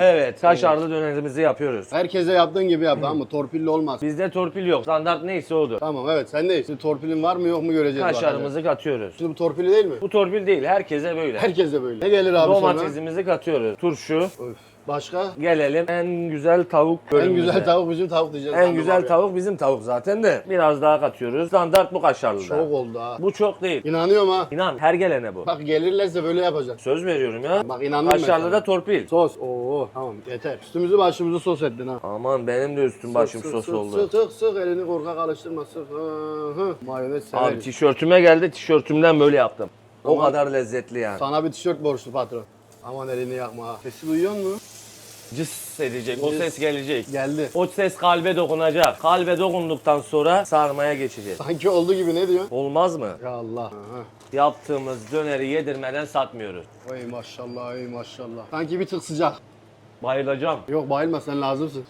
Evet, kaşarlı dönerimizi yapıyoruz. Herkese yaptığın gibi yap mı? Torpilli olmaz. Bizde torpil yok. Standart neyse odur. Tamam evet sen de Şimdi torpilin var mı yok mu göreceğiz. bakalım. Kaşarımızı katıyoruz. Şimdi bu torpilli değil mi? Bu torpil değil, herkese böyle. Herkese böyle. Ne gelir abi sonra? Domatesimizi katıyoruz. Turşu. Öf. Başka? Gelelim en güzel tavuk En bölümümüze. güzel tavuk bizim tavuk diyeceğiz. En sandım güzel abi. tavuk bizim tavuk zaten de. Biraz daha katıyoruz. Standart bu kaşarlı da. Çok oldu ha. Bu çok değil. İnanıyorum ha. İnan her gelene bu. Bak gelirlerse böyle yapacağız. Söz veriyorum ya. Bak inandım ben Kaşarlı sana. da torpil. Sos. Oo tamam yeter. Üstümüzü başımızı sos ettin ha. Aman benim de üstüm başım Sık, sos sık, oldu. Sık sık sık elini korkak alıştırma sık. Hı, hı. Mayonez Abi severiz. tişörtüme geldi, tişörtümden böyle yaptım. O kadar lezzetli yani. Sana bir tişört borçlu patron. Aman elini yakma. Sesi duyuyor musun? Cıs edecek, o Cıs. ses gelecek. Geldi. O ses kalbe dokunacak. Kalbe dokunduktan sonra sarmaya geçeceğiz. Sanki oldu gibi ne diyorsun? Olmaz mı? Ya Allah. Aha. Yaptığımız döneri yedirmeden satmıyoruz. Ey maşallah ey maşallah. Sanki bir tık sıcak. Bayılacağım. Yok bayılma sen lazımsın.